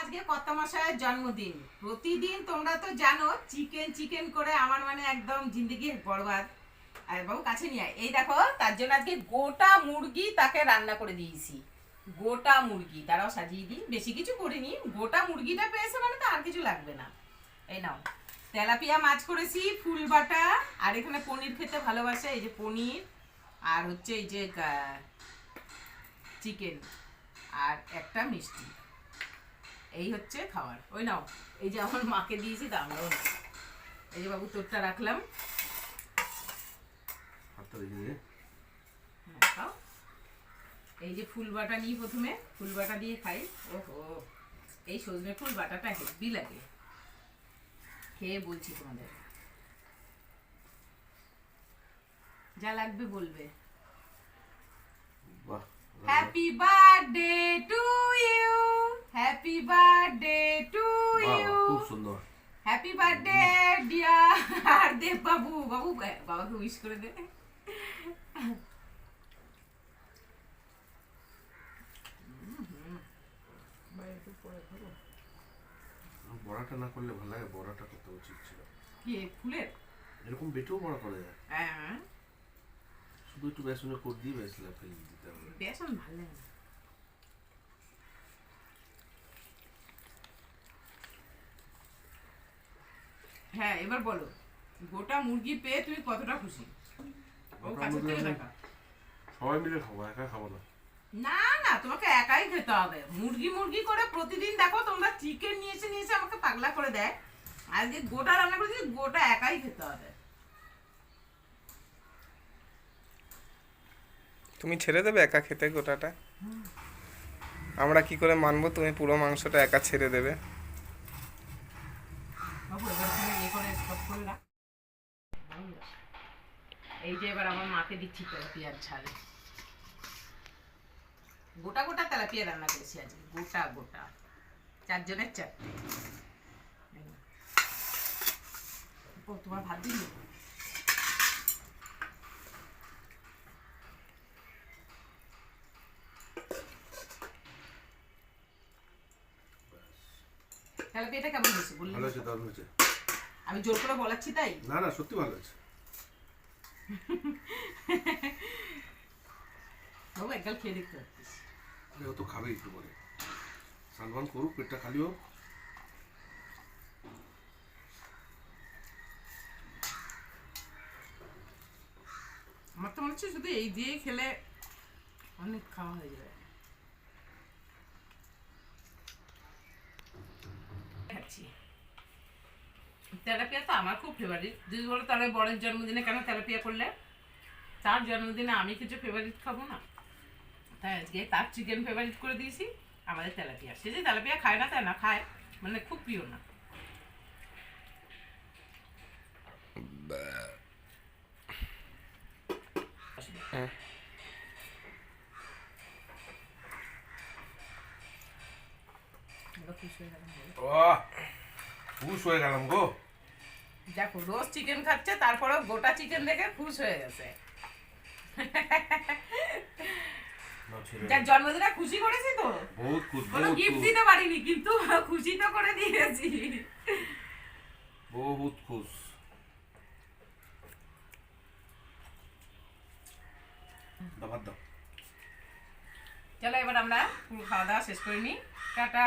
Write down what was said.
আজকে কর্তা মশাইয়ের জন্মদিন। প্রতিদিন তোমরা তো জানো, চিকেন চিকেন করে আমার মানে একদম জিন্দগি বরবাদ। আর বাবু, কাছে নিয়ে আয়। এই দেখো, তার জন্য আজকে গোটা মুরগি তাকে রান্না করে দিয়েছি। গোটা মুরগি তারাও সাজিয়ে দিই। বেশি কিছু করিনি গোটা মুরগিটা পেয়েছে মানে তো আর কিছু লাগবে না। এই নাও। তেলাপিয়া মাছ করেছি, ফুল বাটা, আর এখানে পনির খেতে ভালোবাসে, এই যে পনির, আর হচ্ছে এই যে চিকেন, আর একটা মিষ্টি। এই হচ্ছে খাবার। ওই নাও এই যে আমার মাকে দিয়েছি দামটাও নাও। এই যে বাবু তোরটা রাখলাম। হ্যাঁ, খাও। এই যে ফুল বাটা নিই প্রথমে ফুল বাটা দিয়ে খাই। ওহো এই সজনে ফুল বাটাটা হেভি লাগে। খেয়ে বলছি তোমাদের। যা লাগবে বলবে। বাহ happy birthday to you happy birthday to you খুব সুন্দর। হ্যাপি বার্থডে ডিয়ার দেব বাবু বাবু বাবাকে উইশ করে দে। বড়াটা না করলে ভালো লাগে বড়াটা করতে উচিত ছিল। কি ফুলের? এরকম বেটেও বড়া করা যায়। হ্যাঁ। শুধু একটু বেসনে কোট দিয়ে বেসলে ফেলে দিতে হবে। বেসন ভালো লাগে হ্যাঁ এবার বলো। গোটা মুরগি পেয়ে তুমি কতটা খুশি? ও কাছে থেকে দেখা। সবাই মিলে খাব একা খাব না। না না তোমাকে একাই খেতে হবে। মুরগি মুরগি করে প্রতিদিন দেখো তোমরা চিকেন নিয়ে এসে নিয়ে এসে আমাকে পাগলা করে দেয়। আর যে গোটা রান্না করেছি গোটা একাই খেতে হবে। তুমি ছেড়ে দেবে একা খেতে গোটাটা? আমরা কি করে মানবো? তুমি পুরো মাংসটা একা ছেড়ে দেবে। রাখ। এই যে এবার আমার মাকে দিচ্ছি তেলাপিয়ার ঝাল। গোটা গোটা তেলাপিয়া রান্না করেছি আজকে, গোটা গোটা। চারজনের চারটে। তোমার ভাত দিলি? তেলাপিয়াটা কেমন হয়েছে? বললি আমি জোর করে বলাচ্ছি তাই? না না সত্যি ভালো হয়েছে। বাবু একগাল খেয়ে দেখতে পারতিস ও তো খাবে একটু পরে। সালমান করুক পেটটা খালি হোক। আমার তো মনে হচ্ছে শুধু এই দিয়ে খেলে অনেক খাওয়া হয়ে যাবে খাচ্ছি তেলাপিয়া তো আমার খুব ফেভারিট যদি বলো তাহলে বরের জন্মদিনে কেন তেলাপিয়া করলে? তার জন্মদিনে আমি কিছু ফেভারিট খাব না। তাই আজকে তার চিকেন ফেভারিট করে দিয়েছি আমাদের তেলাপিয়া। সে যে তেলাপিয়া খায় না তাই না খায়। মানে খুব প্রিয় না। আমরা খুশি হয়ে গেলাম গো। দেখো রোজ চিকেন খাচ্ছে তারপরে গোটা চিকেন দেখে খুশ হয়ে গেছে। যার জন্মদিনে খুশি করেছি তো? বহুত খুশ কোনো গিফট দিতে পারিনি কিন্তু খুশি তো করে দিয়েছি। বহুত খুশ। দাও দাও। চলো এবার আমরা পুরো খাওয়া দাওয়া শেষ করে নিই। টাটা।